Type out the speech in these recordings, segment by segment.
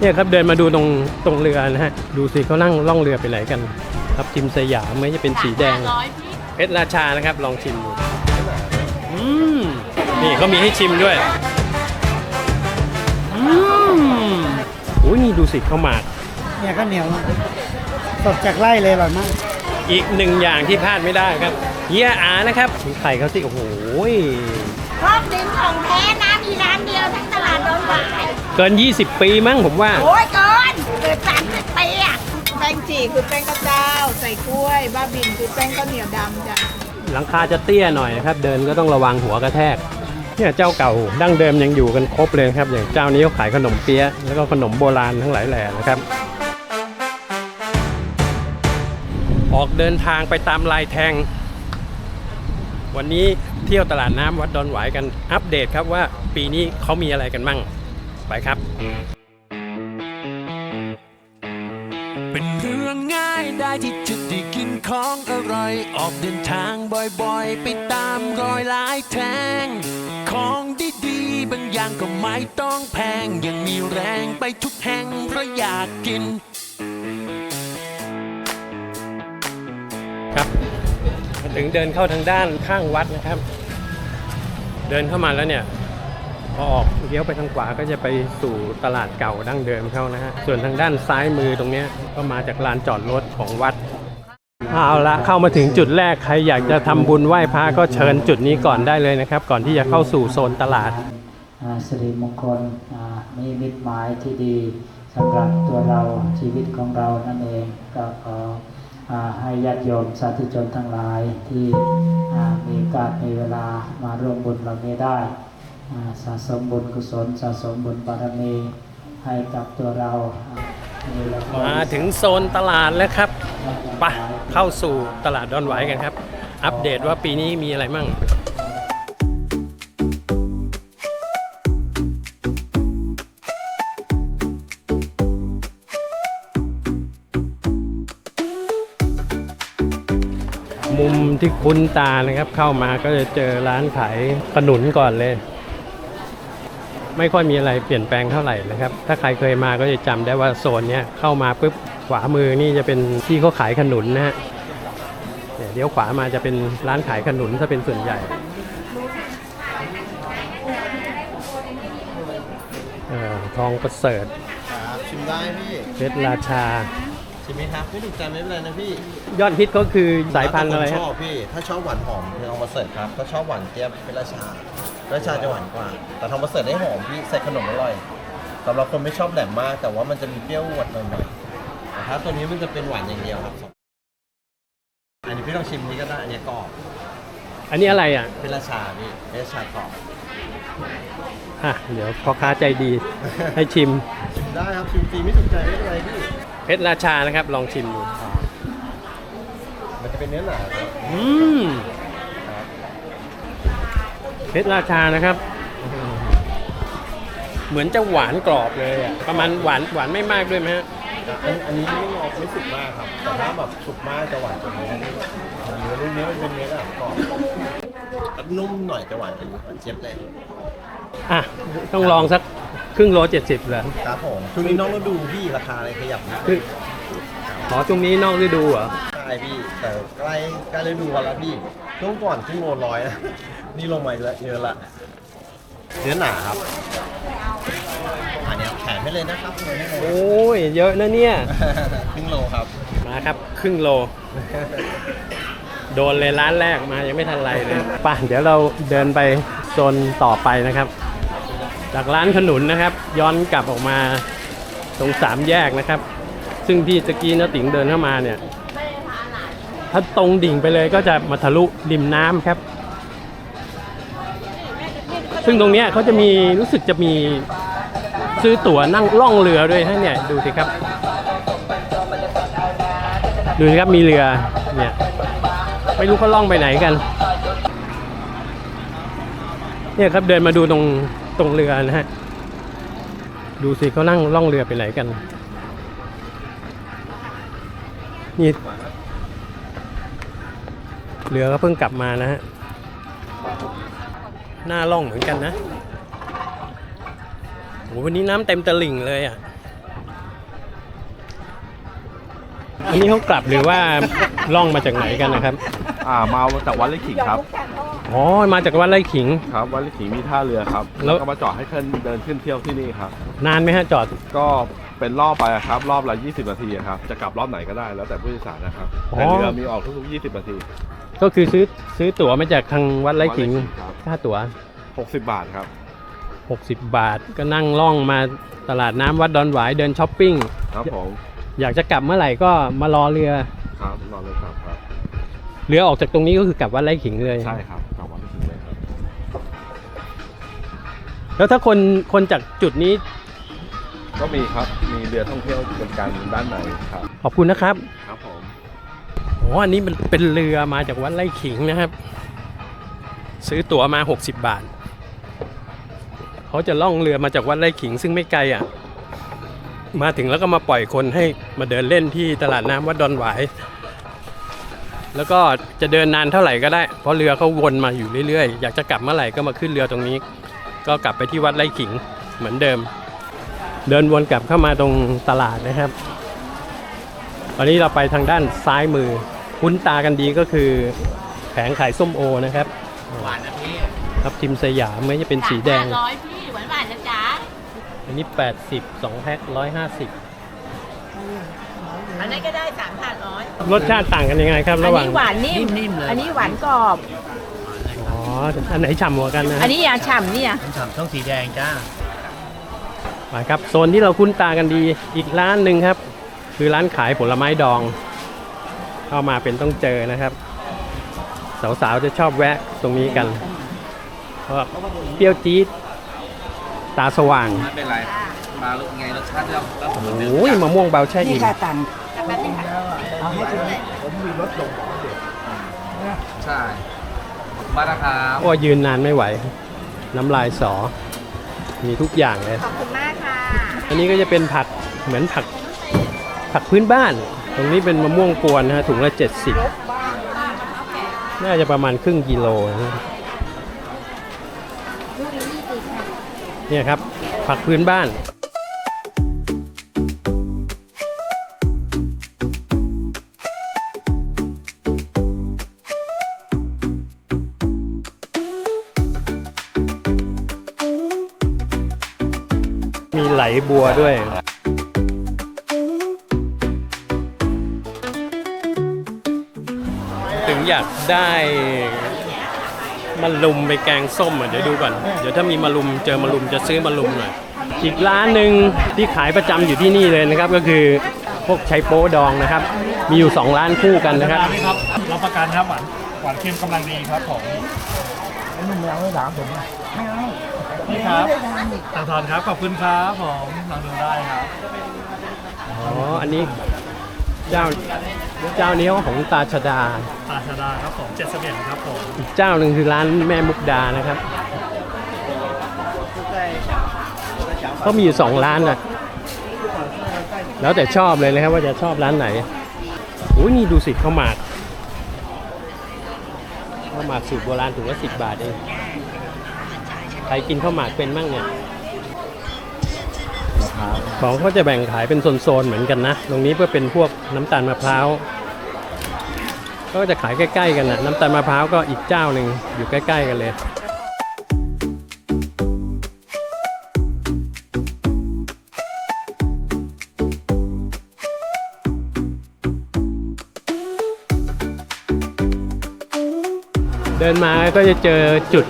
เนี่ยครับเดินมาดูตรงตรงเรือนะฮะ ดูสิเขานั่งล่องเรือไปไหนกัน ครับจิมสยามไม่จะเป็นสีแดงร้อยพี่เพชรราชานะครับ ลองชิมดูอืมนี่เขามีให้ชิมด้วยอืมโอ้ยนี่ดูสิข้าวหมาก เนี่ยก็เหนียวนะสดจากไร่เลยอร่อยมากอีกหนึ่งอย่างที่พลาดไม่ได้ครับเฮียอานะครับดูไข่เขาสิโอ้โห ครอบดินของแท้นะมีร้านเดียวทั้งตลาดโดนหวาย เกิน 20 ปีมั้งผมว่า โอ้ยเกินเกิดสามสิบปีอะแป้งจีคือแป้งข้าวเจ้า ใส่กล้วย บ้าบินคือแป้งข้าวเหนียวดำจ้ะหลังคาจะเตี้ยหน่อยนะครับ เดินก็ต้องระวังหัวกระแทก เนี่ยเจ้าเก่าดั้งเดิมยังอยู่กันครบเลยครับ อย่างเจ้านี้เขาขายขนมเปี๊ยะแล้วก็ขนมโบราณทั้งหลายแหล่นะครับ ออกเดินทางไปตามลายแทง วันนี้เที่ยวตลาดน้ำวัดดอนหวายกันอัปเดตครับว่าปีนี้เขามีอะไรกันมั่ง ไปครับ เป็นเรื่องง่ายได้ที่จะได้กินของอร่อย ออกเดินทางบ่อยๆ ไปตามรอยหลายแทง ของดีๆ บางอย่างก็ไม่ต้องแพง ยังมีแรงไปทุกแห่งเพราะอยากกิน ครับมาถึงเดินเข้าทางด้านข้างวัดนะครับ เดินเข้ามาแล้วเนี่ย พอออกเลี้ยวไปทางขวาก็จะไปสู่ตลาดเก่าดั้งเดิมเข้านะฮะ ส่วนทางด้านซ้ายมือตรงนี้ก็มาจากลานจอดรถของวัด เอาละเข้ามาถึงจุดแรกใครอยากจะทำบุญไหว้พระก็เชิญจุดนี้ก่อนได้เลยนะครับ ก่อนที่จะเข้าสู่โซนตลาดอ่าสิริมงคลอ่ามีมิตรหมายที่ดีสำหรับตัวเราชีวิตของเรานั่นเองก็ขออาให้ญาติโยมสาธุชนทั้งหลายที่อ่ามีโอกาสมีเวลามาร่วมบุญเหล่านี้ได้ สะสมบุญกุศลสะสมบุญบารมีให้กับตัวเรา มาถึงโซนตลาดแล้วครับไปะเข้าสู่ตลาดดอนไหวกันครับ อัปเดตว่าปีนี้มีอะไรมั่งมุมที่คุ้นตานะครับเข้ามาก็จะเจอร้านขายขนุนก่อนเลย ไม่ค่อยมีอะไรเปลี่ยนแปลงเท่าไหร่นะครับ ถ้าใครเคยมาก็จะจำได้ว่าโซนเนี้ยเข้ามาปุ๊บขวามือนี่จะเป็นที่เขาขายขนุนนะฮะเนี่ยเดี๋ยวขวามาจะเป็นร้านขายขนุนถ้าเป็นส่วนใหญ่เอ่อทองประเสริฐครับชิมได้พี่เพชรราชาชิมไหมครับไม่ถูกใจไม่เป็นไรนะพี่ ยอดฮิตก็คือสายพันธุ์อะไรแล้วแต่ฮะคชอบพี่ ถ้าชอบหวานหอมคือเอามาเสิร์ฟครับ ถ้าชอบหวานเจี๊ยบเป็นราชา ราชาจะหวานกว่า แต่ทำมาเสิร์ฟได้หอมพี่ใส่ขนมอร่อยสำหรับคนไม่ชอบแหลมมาก แต่ว่ามันจะมีเปรี้ยวหวานหน่อยๆแต่ถ้าตัวนี้มันจะเป็นหวานอย่างเดียวครับ อันนี้พี่ลองชิมนี้ก็ได้อันนี้กรอบอันนี้อะไรอะเป็นราชาพี่เป็นราชากรอบอะเดี๋ยวพ่อค้าใจดี ให้ชิม ชิมได้ครับชิมฟรีไม่ถูกใจไม่เป็นไรพี่เพชรราชานะครับ ลองชิมดูมันจะเป็นเนื้อหนาครับอืมเพ ชรราชานะครับ เหมือนจะหวานกรอบเลยอะประมาณหวานหวานไม่มากด้วยไหมฮะอันอันนี้ไม่งอกไม่สุกมากครับแต่ถ้าแบบสุกมากจะหวานกว่านี้เนื้อรุ่นนี้มันเป็นเนื้อแบบกรอบนุ่มหน่อยจะหวานกว่านี้หวานเจี๊ยบเลยอะต้องลองสักครึ่งโลเจ็ดสิบเหรอครับผมช่วงนี้น้องก็ดูพี่ราคาอะไรขยับนิดคือขอช่วงนี้นอกฤดูเหรอใช่ พี่ แต่ใกล้ใกล้ฤดูกันแล้วพี่ช่วงก่อนครึ่งโลร้อยนะ นี่ลงมาเยอะเยอะละเนื้อหนาครับอันนี้แถมให้เลยนะครับแถมให้เลยโอ้ยเยอะนะเนี่ย ครึ่งโลครับ มาครับครึ่งโล โดนเลยร้านแรกมายังไม่ทันไรเลยป่ะเดี๋ยวเราเดินไปโซนต่อไปนะครับ จากร้านขนุนนะครับ ย้อนกลับออกมาตรงสามแยกนะครับ ซึ่งพี่ตะกี้นติ๋งเดินเข้ามาเนี่ย ถ้าตรงดิ่งไปเลยก็จะมาทะลุริมน้ำครับ ซึ่งตรงนี้เขาจะมีรู้สึกจะมีซื้อตั๋วนั่งล่องเรือด้วยฮะเนี่ยดูสิครับ ดูสิครับมีเรือเนี่ยไม่รู้เขาล่องไปไหนกัน เนี่ยครับเดินมาดูตรงตรงเรือนะฮะดูสิเขานั่งล่องเรือไปไหนกันนี่ เรือก็เพิ่งกลับมานะฮะ หน้าล่องเหมือนกันนะโหวันนี้น้ำเต็มตลิ่งเลยอะ อันนี้เขากลับหรือว่าล่องมาจากไหนกันนะครับ อ่ามาจากวัดไร่ขิงครับ อ๋อ มาจากวัดไร่ขิง ครับวัดไร่ขิงมีท่าเรือครับ แล้แล้ววก็มาจอดให้ขึ้นเดินขึ้นเที่ยวที่นี่ครับ นานไหมฮะจอด ก็เป็นรอบไปอะครับ รอบละ 20 นาทีอะครับ จะกลับรอบไหนก็ได้แล้วแต่ผู้โดยสารนะครับอ๋อแต่เรือมีออกทุกๆ20 นาที ก็คือซื้อซื้อตั๋วมาจากทางวัดไร่ขิงวัดไร่ขิงครับค่าตั๋ว 60 บาทครับ 60 บาท ก็นั่งล่องมาตลาดน้ำวัดดอนหวายเดินช้อปปิ้ง ครับผมอยากจะกลับเมื่อไหร่ก็มารอเรือ ครับนอนเลยครับครับ เรือออกจากตรงนี้ก็คือกลับวัดไร่ขิงเลย ใช่ครับกลับวัดไร่ขิงเลยครับแล้วถ้าคนคนจากจุดนี้ก็มีครับมีเรือท่องเที่ยวบริการด้านในครับ ขอบคุณนะครับ ครับผม อ๋ออันนี้มันเป็นเรือมาจากวัดไร่ขิงนะครับ ซื้อตั๋วมา 60 บาท เขาจะล่องเรือมาจากวัดไร่ขิง ซึ่งไม่ไกลอะ มาถึงแล้วก็มาปล่อยคนให้มาเดินเล่นที่ตลาดน้ำวัดดอนหวาย แล้วก็จะเดินนานเท่าไหร่ก็ได้ เพราะเรือเขาวนมาอยู่เรื่อยๆ อยากจะกลับเมื่อไหร่ก็มาขึ้นเรือตรงนี้ ก็กลับไปที่วัดไร่ขิงเหมือนเดิม เดินวนกลับเข้ามาตรงตลาดนะครับตอนนี้เราไปทางด้านซ้ายมือ คุ้นตากันดีก็คือแผงขายส้มโอนะครับ หวานนะพี่ครับทิมสยามไม่จะเป็นสีแดง ร้อยพี่หวานหวานๆนะจ๊ะอันนี้ 80 2แพ็ค150 อันนั้นก็ได้สามพันร้อยรสชาติต่างกันยังไงครับอัระนหว่างนี้หวานนิ่มอันนี้หวานกรอบ อ๋ออันไหนฉ่ำกว่ากันนะอันนี้ยาฉ่ำเนี่ยมาครับโซนที่เราคุ้นตากันดีอีกร้านหนึ่งครับ คือร้านขายผลไม้ดอง เข้ามาเป็นต้องเจอนะครับ สาวๆจะชอบแวะตรงนี้กัน เพราะเปรี้ยวจี๊ดตาสว่าง ไม่เป็นไร มาไงรสชาติเราเราผมเหมือนเดิมโอ้ยมะม่วงเบาแช่อิ่มใช่มาแล้วครับโอ้ยยืนนานไม่ไหว น้ำลายสอ มีทุกอย่างเลย ขอบคุณมากค่ะ อันนี้ก็จะเป็นผักเหมือนผักผักพื้นบ้าน ตรงนี้เป็นมะม่วงกวนนะฮะถุงละ70น่าจะประมาณครึ่งกิโลนะเนี่ยครับ ผักพื้นบ้านมีไหลบัวด้วย อยากได้มาลุมไปแกงส้มอะเดี๋ยวดูก่อน เดี๋ยวถ้ามีมาลุมเจอมาลุมจะซื้อมาลุมหน่อยอีกร้านหนึ่งที่ขายประจำอยู่ที่นี่เลยนะครับก็คือพวกไชโป๊ดองนะครับ มีอยู่ 2 ร้านคู่กันนะครับนี่ครับรับประกันครับหวานหวานเค็มกำลังดีครับผมนี่ครับตังทอนครับขอบคุณครับผมลองดูได้ครับอ๋ออันนี้ เจ้าเจ้านี้ของตาชดา ตาชาดาครับผมเจ็ดสิบเอ็ดครับผมอีกเจ้าหนึ่งคือร้านแม่มุกดานะครับเขามีอยู่สองร้านนะแล้วแต่ชอบเลยนะครับว่าจะชอบร้านไหนอุ้ยนี่ดูสิข้าวหมากข้าวหมากสูตรโบราณถุงละสิบบาทเองใครกินข้าวหมากเป็นมั่งเนี่ย ของเขาจะแบ่งขายเป็นโซนๆเหมือนกันนะ ตรงนี้เพื่อเป็นพวกน้ำตาลมะพร้าว ก็จะขายใกล้ ๆ กันนะน้ำตาลมะพร้าวก็อีกเจ้าหนึ่งอยู่ใกล้ ๆ กันเลยเดินมาก็จะเจอจุด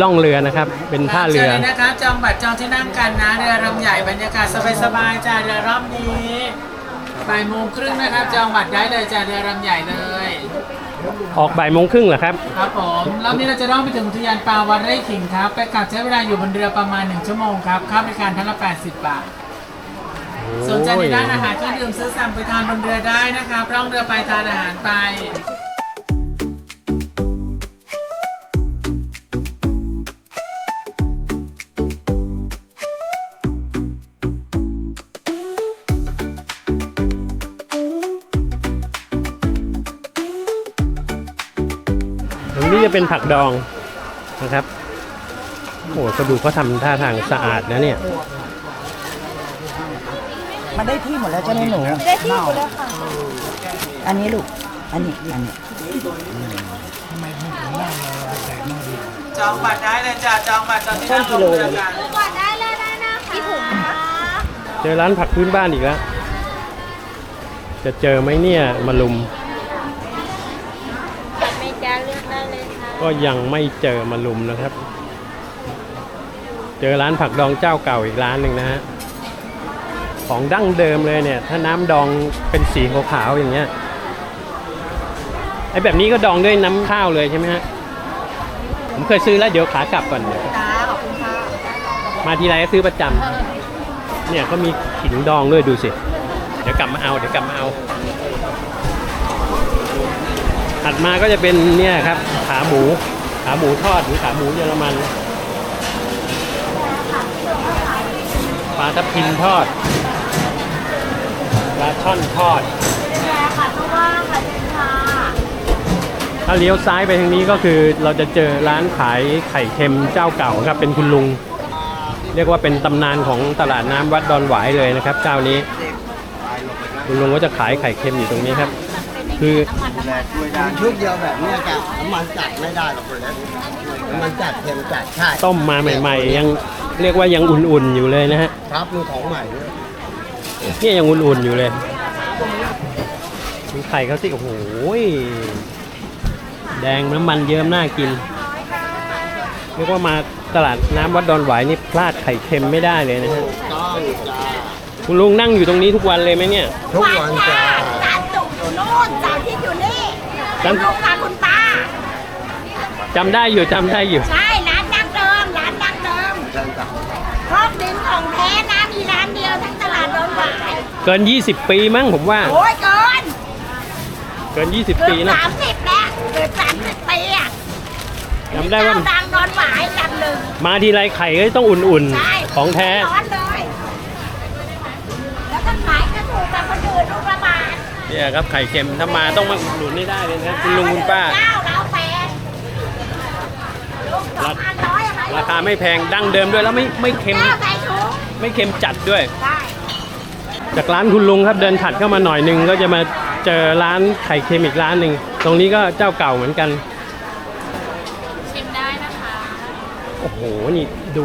ล่องเรือนะครับ เป็นท่าเรือชิญลยนะคะจองบัตรจองที่นั่งกันนะเรือลำใหญ่บรรยากาศสบายๆจ้าเรือรอบนี้บ่ายโมงครึ่งนะครับ จองบัตรได้เลยจ้าเรือลำใหญ่เลย ออกบ่ายโมงครึ่งเหรอครับ ครับผมรอบนี้เราจะล่องไปถึงอุทยานปลาวัดไร่ขิงครับไปกลับใช้เวลาอยู่บนเรือประมาณ 1 ชั่วโมงครับค่าบริการทั้งละ 80 บาท สนใจในด้านอาหารเครื่องดื่มซื้อสั่งไปทานบนเรือได้นะครับร่องเรือไปทานอาหารไป จะเป็นผักดองนะครับโอ้โหกระดูกเขาทำท่าทางสะอาดนะเนี่ย มันได้ที่หมดแล้วใช่ไหมหนูได้ที่หมดแล้วค่ะ อันนี้ลูก อันนี้ อันนี้จองบัตรได้เลยจ้ะจองบัตรตอนที่หช่าน้างกิโลโรงเลเรืยอกันก่อนได้เลยได้นะคะพี่ถุงคะเจอร้านผักพื้นบ้านอีกแล้ว จะเจอไหมเนี่ยมาลุมเม ก็ยังไม่เจอมาลุมนะครับ เจอร้านผักดองเจ้าเก่าอีกร้านหนึ่งนะฮะของดั้งเดิมเลยเนี่ย ถ้าน้ำดองเป็นสีขาวๆอย่างเงี้ยไอ้แบบนี้ก็ดองด้วยน้ำข้าวเลยใช่ไหมฮะผมเคยซื้อแล้วเดี๋ยวขากลับก่อนเดี๋ยวจ้าขอบคุณค่ะมาทีไรก็ซื้อประจำเนี่ยเขามีขิงดองด้วยดูสิ เดี๋ยวกลับมาเอาเดี๋ยวกลับมาเอา ถัด มาก็จะเป็นเนี่ยครับ ขาหมู ขาหมูทอดหรือขาหมูเยอรมันปลาทับทิมทอดปลาช่อนทอดถ้าเลี้ยวซ้ายไปทางนี้ก็คือเราจะเจอร้านขายไข่เค็มเจ้าเก่าครับเป็นคุณลุง เรียกว่าเป็นตำนานของตลาดน้ำวัดดอนหวายเลยนะครับ เจ้านี้ คุณลุงก็จะขายไข่เค็มอยู่ตรงนี้ครับ คือชุดเดียวแบบเนี้ยจะน้ำมันจัดไม่ได้หรอกเลยนะน้ำมันจัดเค็มจัดใช่ต้มมาใหม่ ๆ ยังเรียกว่ายังอุ่นๆอยู่เลยนะฮะครับมีของใหม่ด้วยเนี่ยยังอุ่นๆอยู่เลยมีไข่เขาสิโอ้โหยแดงน้ำมันเยิ้มน่ากินเรียกว่ามาตลาดน้ำวัดดอนหวายนี่พลาดไข่เค็มไม่ได้เลยนะฮะต้องจ้าคุณลุงนั่งอยู่ตรงนี้ทุกวันเลยไหมเนี่ย ทุกวันจ้า จานลูกกับคุณป้า จำได้อยู่จำได้อยู่ ใช่ร้านดั้งเดิมร้านดั้งเดิมเชิญจ้าครอบดินของแท้นะมีร้านเดียวทั้งตลาดโดนหวายเกิน 20 ปีมั้งผมว่า โอ้ยเกินเกิน 20 เกืปีอบนะสามสิบแล้วเกือบสามสิบปีอะจำได้ว่า เจ้ดังโดนหวายจับหนึ่งมาทีไรไข่ก็ต้องอุ่นใช่ๆ ของแท้ ร้อน เนี่ยครับไข่เค็มถ้ามาต้องมาอุดหนุนนี่ได้เลยนะครับคุณลุงคุณป้าเจ้าเราแปดลูกสองพันร้อยอะไรราคาไม่แพงดั้งเดิมด้วยแล้วไม่ไม่เค็มเจ้าใส่ถุงไม่เค็มจัดด้วย ได้จากร้านคุณลุงครับเดินถัดเข้ามาหน่อยหนึงก็จะมาเจอร้านไข่เค็มอีกร้านหนึ่งตรงนี้ก็เจ้าเก่าเหมือนกัน ชิมได้นะคะ โอ้โห นี่ดู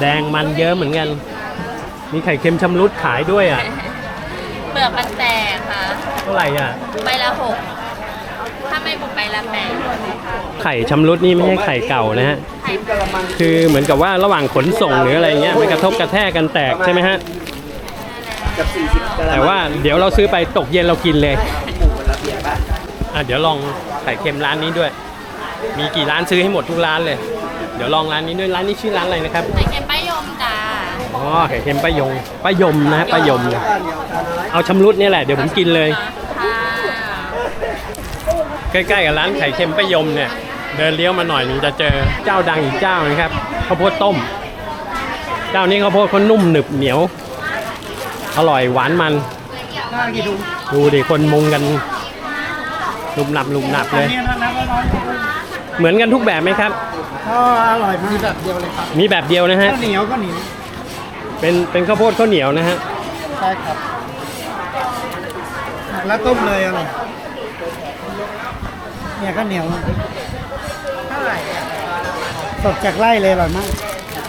แดงมันเยอะเหมือนกัน มีไข่เค็มชำรุดขายด้วยอะ เปลือกมันแตกค่ะ เท่าไหร่อะ ใบละหกถ้าไม่บุกใบละแปดไข่ชำรุดนี่ไม่ใช่ไข่เก่านะฮะ ไข่คือเหมือนกับว่าระหว่างขนส่งหรืออะไรเงี้ยมันกระทบกระแทกกันแตกใช่ไหมฮะแต่ว่าเดี๋ยวเราซื้อไปตกเย็นเรากินเลยอะเดี๋ยวลองไข่เค็มร้านนี้ด้วย มีกี่ร้านซื้อให้หมดทุกร้านเลย เดี๋ยวลองร้านนี้ด้วยร้านนี้ชื่อร้านอะไรนะครับ ไข่เค็มป้ายมจ้า อ๋อไข่เค็มป้ายงป้ายมนะฮะป้ายมเนี่ยเอาชำรุดเนี่ยแหละเดี๋ยวผมกินเลย ค่ะใกล้ๆกับร้านไข่เค็มป้ายมเนี่ย เดินเลี้ยวมาหน่อยหนึงจะเจอเจ้าดังอีกเจ้านะครับข้าวโพดต้ม เจ้านี้ข้าวโพดเขานุ่มหนึบเหนียว อร่อยหวานมันดูดิคนมุงกันหนุบหนับหนุบหนับเลยเหมือนกันทุกแบบไหมครับ ก็อร่อยมากแบบเดียวเลยครับ มีแบบเดียวนะฮะ ข้าวเหนียวก็เหนียว เป็นเป็นข้าวโพดข้าวเหนียวนะฮะใช่ครับ แล้วต้มเลยอร่อยเนี่ยข้าวเหนียวเท่าไหร่สดจากไร่เลยอร่อยมาก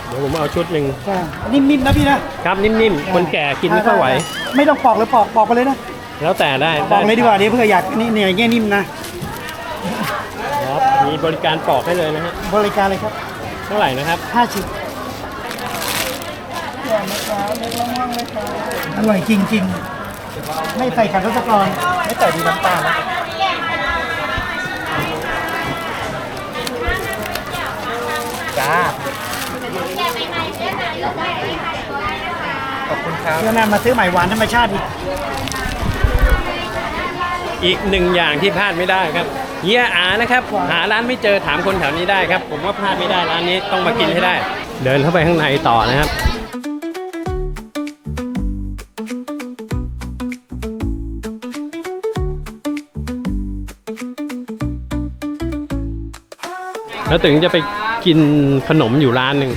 เดี๋ยวผมเอาชุดหนึ่งใช่นิ่มๆนะพี่นะครับนิ่มๆคนแก่กินไม่ค่อยไหว ไม่ต้องปอกเลยปอกปอกไปเลยนะแล้วแต่ได้ปอกเลยดีกว่าเดี๋ยวเพื่ออยากนี่เนี่ยอย่างเงี้ยนิ่มนะครับมีบริการปอกให้เลยนะฮะบริการเลยครับ เท่าไหร่นะครับห้าสิบ อร่อยจริง ๆ ไม่ใส่ขันทศกรไม่ใส่ดีน้ำตาลนะจ้าขอบคุณครับเพื่อนำมาซื้อใหม่หวานธรรมชาติอีกอีกหนึ่งอย่างที่พลาดไม่ได้ครับเฮียอานะครับ หาร้านไม่เจอถามคนแถวนี้ได้ครับ ผมว่าพลาดไม่ได้ร้านนี้ต้องมากินให้ได้ เดินเข้าไปข้างในต่อนะครับ แล้วถึงจะไปกินขนมอยู่ร้านหนึ่ง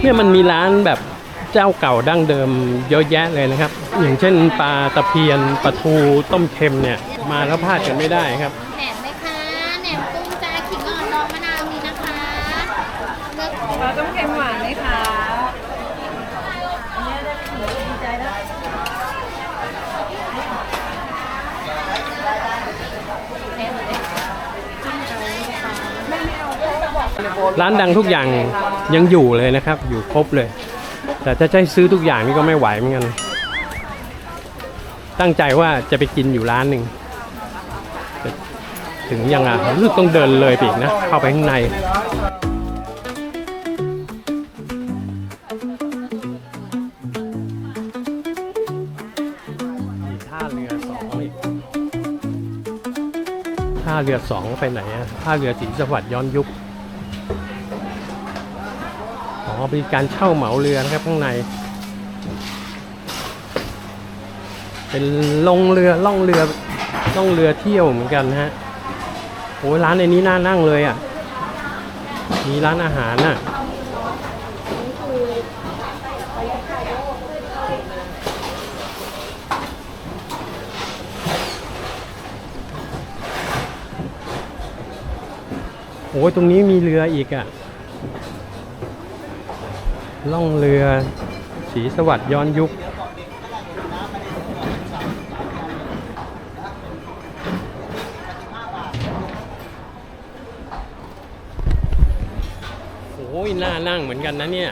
เนี่ยมันมีร้านแบบเจ้าเก่าดั้งเดิมเยอะแยะเลยนะครับ อย่างเช่นปลาตะเพียนปลาทูต้มเค็มเนี่ย มาแล้วพลาดกันไม่ได้ครับ แหนมไหมคะแหนมกุ้งจ้าขิงอ่อนดองมะนาวมีนะคะเลือก ปลาต้มเค็มหวานไหมคะ ร้านดังทุกอย่างยังอยู่เลยนะครับ อยู่ครบเลย แต่ถ้าจะให้ซื้อทุกอย่างนี่ก็ไม่ไหวเหมือนกัน ตั้งใจว่าจะไปกินอยู่ร้านหนึ่งถึงยังอะรู้สึกต้องเดินเลยไปอีกนะ เข้าไปข้างในท่าเรือสองอีกท่าเรือสองไปไหนอะท่าเรือศรีสวัสดิ์ย้อนยุค อ๋อมีการเช่าเหมาเรือนะครับข้างใน เป็นลงเรือล่องเรือล่องเรือเที่ยวเหมือนกันฮะโอ้ยร้านในนี้น่านั่งเลยอะ มีร้านอาหารน่ะโอ้ยตรงนี้มีเรืออีกอะ ล่องเรือสีสวัสดิ์ย้อนยุค โอ้ยน่านั่งเหมือนกันนะเนี่ย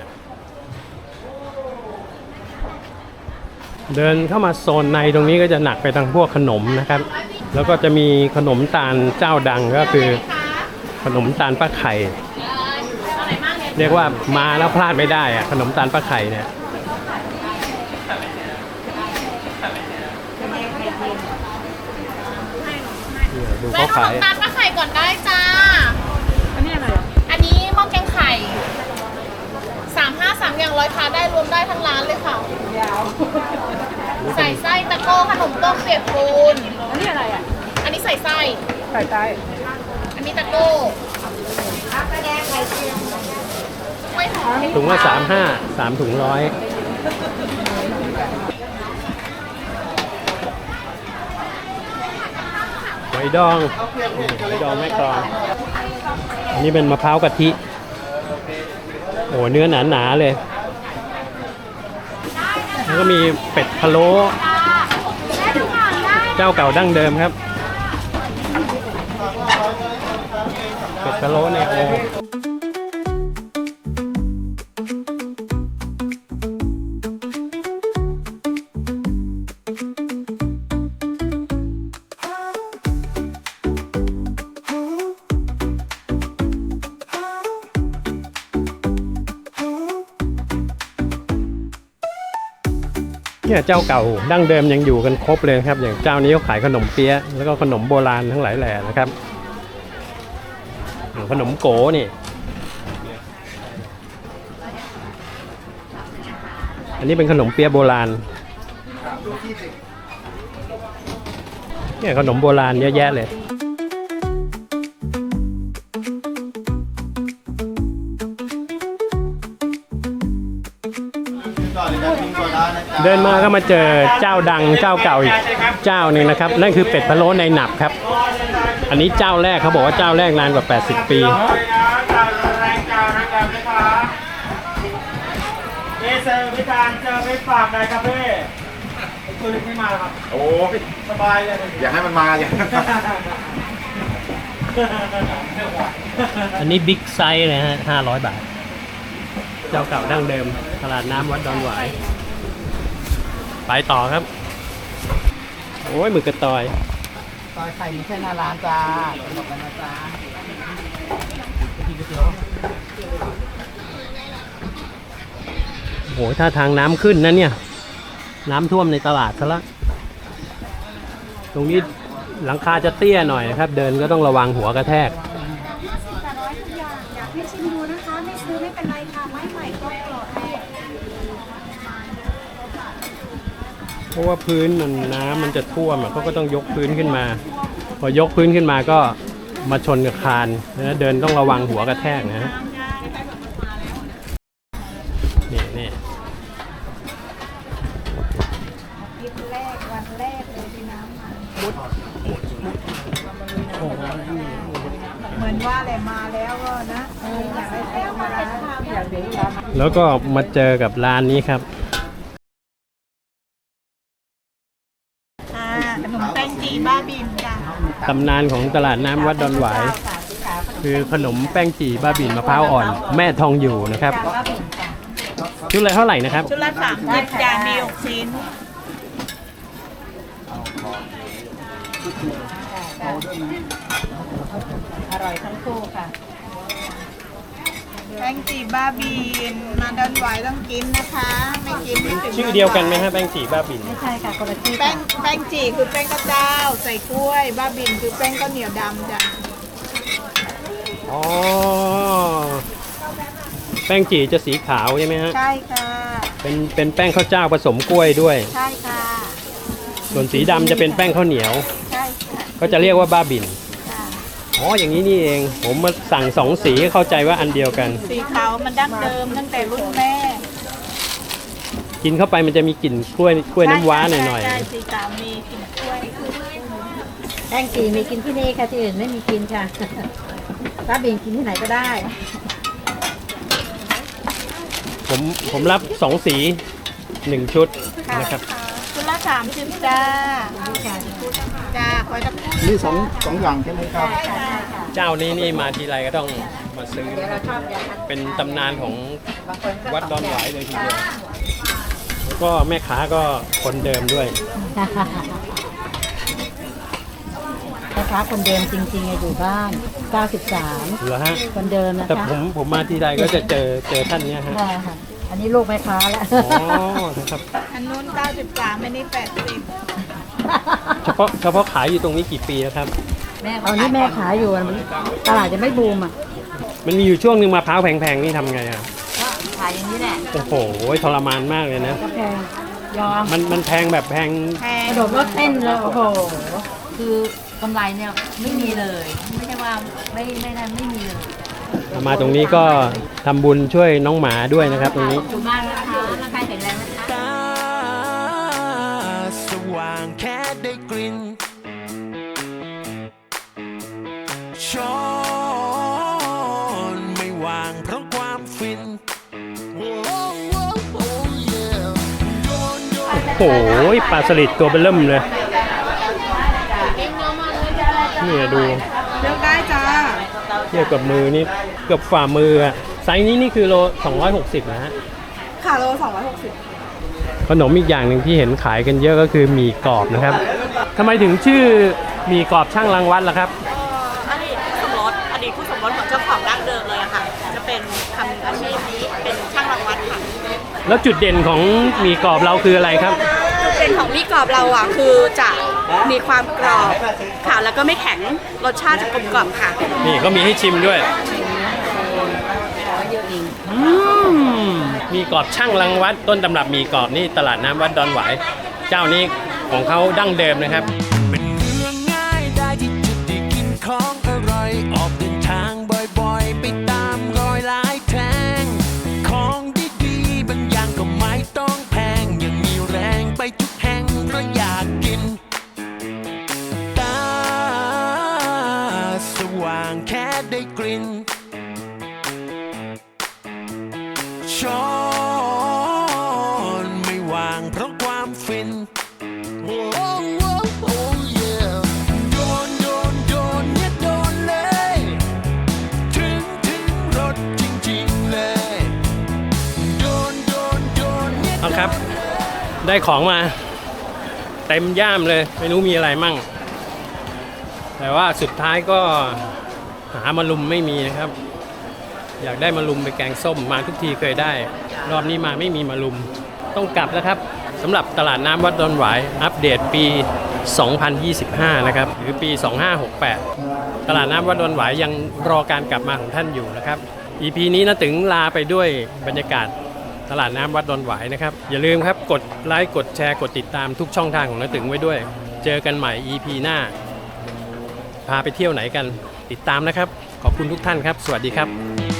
เดินเข้ามาโซนในตรงนี้ก็จะหนักไปทางพวกขนมนะครับ แล้วก็จะมีขนมตาลเจ้าดังก็คือขนมตาลป้าไข่ เรียกว่ามาแล้วพลาดไม่ได้อะขนมตาลป้าไข่เนี่ยเนี่ยดูแวะเขาขนขามยตาลปลาไข่ก่อนได้จ้า อันนี้อะไรอะอันนี้หม้อแกงไข่สามห้าสามอย่างร้อยค้าได้รวมได้ทั้งร้านเลยค่ะใส่ไส้ตะโก้ขนมต้มเปียกปูน อันนี้อะไรอะอันนี้ใส่ไส้ไก่ไก่อันนี้ตะโก้กล้ว ยหอมถุงละสามห้าสามถุงร้อยหอยดองหอยดองแม่กลองอันนี้เป็นมะพร้าวกะทิ โอ้เนื้อหนาหนาๆเลย แล้วก็มีเป็ดพะโล้เจ้าเก่าดั้งเดิมครับ เป็ดพะโล้เนี่ยโอ้ เนี่ยเจ้าเก่าดั้งเดิมยังอยู่กันครบเลยครับ อย่างเจ้านี้เขาขายขนมเปี๊ยะแล้วก็ขนมโบราณทั้งหลายแหล่นะครับ ขนมโกนี่ อันนี้เป็นขนมเปี๊ยะโบราณเนี่ยขนมโบราณเยอะแยะเลย เดินมาก็มาเจอเจ้าดังเจ้าเก่าอีกเจ้าหนึ่งนะครับ นั่นคือเป็ดพะโล้ในหนับครับ อันนี้เจ้าแรกเขาบอกว่าเจ้าแรกนานกว่า 80 ปีเอเซอร์พิการเจอไปฝากหน่อยครับพี่คือไม่มาครับ โอ้ยสบายเลย อยากให้มันมาอย่าอันนี้บิ๊กไซส์เลยฮะ500 บาท เจ้าเก่าดั้งเดิม ตลาดน้ำวัดดอนหวาย ไปต่อครับ โอ้ยหมึกกระตอยซอยไข่ไม่ใช่หน้าร้านจ้าบอกกันนะจ้าโอ้โหถ้าทางน้ำขึ้นนะเนี่ย น้ำท่วมในตลาดซะละตรงนี้หลังคาจะเตี้ยหน่อยนะครับ เดินก็ต้องระวังหัวกระแทกอยาก ราะว่าพื้นมันน้ำมันจะท่วมเขาก็ต้องยกพื้นขึ้นมา พอยกพื้นขึ้นมาก็มาชนกับคานนะเดินต้องระวังหัวกระแทกนะนี่นี่เหมือนว่าแหละมาแล้วก็นะแล้วก็มาเจอกับร้านนี้ครับ ตำนานของตลาดน้ำวัดดอนหวาย คือขนมแป้งจีบ้าบินมะพร้าวอ่อน แม่ทองอยู่นะครับ ชุดละเท่าไหร่นะครับ ชุดละสามสิบจานมีหกชิ้นอร่อยทั้งคู่ค่ะแป้ งจีบ้าบิน มาดอนไหวายต้องกินนะคะ ไม่กินไม่ถึงชื่อเดียวกันไหมฮะแป้งจีบ้าบิน ไม่ใช่ค่ะคนละที่แป้งแป้งจีคือแป้งข้าวเจ้า ใส่กล้วย บ้าบินคือแป้งข้าวเหนียวดำจ้ะอ๋อ แป้งจีจะสีขาวใช่ไหมฮะ ใช่ค่ะ เป็นเป็นแป้งข้าวเจ้าผสมกล้วยด้วย ใช่ค่ะ ส่วนสีดำจะเป็นแป้งข้าวเหนียว ใช่ค่ะ ก็จะเรียกว่าบ้าบินค่ะ อ๋ออย่างนี้นี่เอง ผมมาสั่งสองสีเข้าใจว่าอันเดียวกัน สีขาวมันดั้งเดิมตั้งแต่รุ่นแม่กินเข้าไปมันจะมีกลิ่นกล้วยกล้วยน้ำว้าหน่อยใช่ใช่สีขาวมีกลิ่นกล้วยแป้งจีมีกินที่นี่ค่ะที่อื่นไม่มีกินค่ะร้านบินกินที่ไหนก็ได้ ๆ ผมผมรับสองสีหนึ่งชุดนะครับชุดละสามสิบจ้า จ้าคอยตะกู้นี่สองสองอย่างใช่ไหมครับ เจ้านี้นี่มาทีไรก็ต้องมาซื้อนะครับเป็นตำนานของวัดดอนหวายเลยทีเดียวแล้วก็แม่ค้าก็คนเดิมด้วยแม่ค้าคนเดิมจริงๆอะอยู่บ้าน 93 เหรอฮะ คนเดิมนะแต่คะผมผมมาทีไรก็จะเจอเจอท่านเนี้ยฮะ ค่ะค่ะอันนี้ลูกแม่ค้าแล้วอ๋อ นะครับ อันนู้น93อันนี้80 เฉพาะเฉพาะขายอยู่ตรงนี้กี่ปีแล้วครับตอนนี้แม่ขายอยู่อะตลาดจะไม่บูมอะมันมีอยู่ช่วงหนึ่งมะพร้าวแพงๆนี่ทำไงอะก็ขายอย่างนี้แหละโอ้โหทรมานมากเลยนะ ก็แพงยอมมันมันแพงแบบแพงแพงกระโดดรถเต้นเลยโอ้โหคือกำไรเนี่ยไม่มีเลย ไม่ใช่ว่าไม่ไม่ได้ไม่มีเลยมาตรงนี้ก็ทำบุญช่วยน้องหมาด้วยนะครับ ตรงนี้ ขอบคุณมากนะคะ แค่ได้กลิ่นช้อนไม่วางเพราะความฟินโอ้โอ้โอ้ yeah โยนโยนโอ้โหปลาสลิดตัวเบลเริ่มเลยนี่ดูเลือกได้จ้าเทียบกับมือนี่เกือบฝ่ามืออะไซส์นี้นี่คือโล 260นะฮะ ค่ะโล 260 ขนมอีกอย่างหนึ่งที่เห็นขายกันเยอะก็คือหมี่กรอบนะครับทำไมถึงชื่อหมี่กรอบช่างรังวัดล่ะครับอดีตคู่สมรสอดีตคู่สมรสของเจ้าของดั้งเดิมเลยอะค่ะ จะเป็นทำอาชีพนี้เป็นช่างรังวัดค่ะแล้วจุดเด่นของหมี่กรอบเราคืออะไรครับ จุดเด่นของมีกรอบเราอะคือจะมีความกรอบค่ะแล้วก็ไม่แข็งรสชาติจะกลมกล่อมค่ะ นี่ก็มีให้ชิมด้วยอืม มีกรอบช่างรังวัดต้นตำรับมีกรอบนี่ตลาดน้ำวัดดอนหวาย เจ้านี้ของเขาดั้งเดิมนะครับ ของมา เต็มย่ามเลย ไม่รู้มีอะไรมั่ง แต่ว่าสุดท้ายก็หามาลุมไม่มีนะครับ อยากได้มาลุมไปแกงส้มมาทุกทีเคยได้ รอบนี้มาไม่มีมาลุม ต้องกลับแล้วครับสำหรับตลาดน้ำวัดดอนหวาย อัปเดตปี 2025 นะครับ หรือปี 2568 ตลาดน้ำวัดดอนหวายยังรอการกลับมาของท่านอยู่นะครับ EP นี้นะถึงลาไปด้วยบรรยากาศ ตลาดน้ำวัดดอนหวายนะครับ อย่าลืมครับกดไลค์กดแชร์กดติดตามทุกช่องทางของน้าตึงไว้ด้วย เจอกันใหม่ EP หน้า พาไปเที่ยวไหนกันติดตามนะครับ ขอบคุณทุกท่านครับ สวัสดีครับ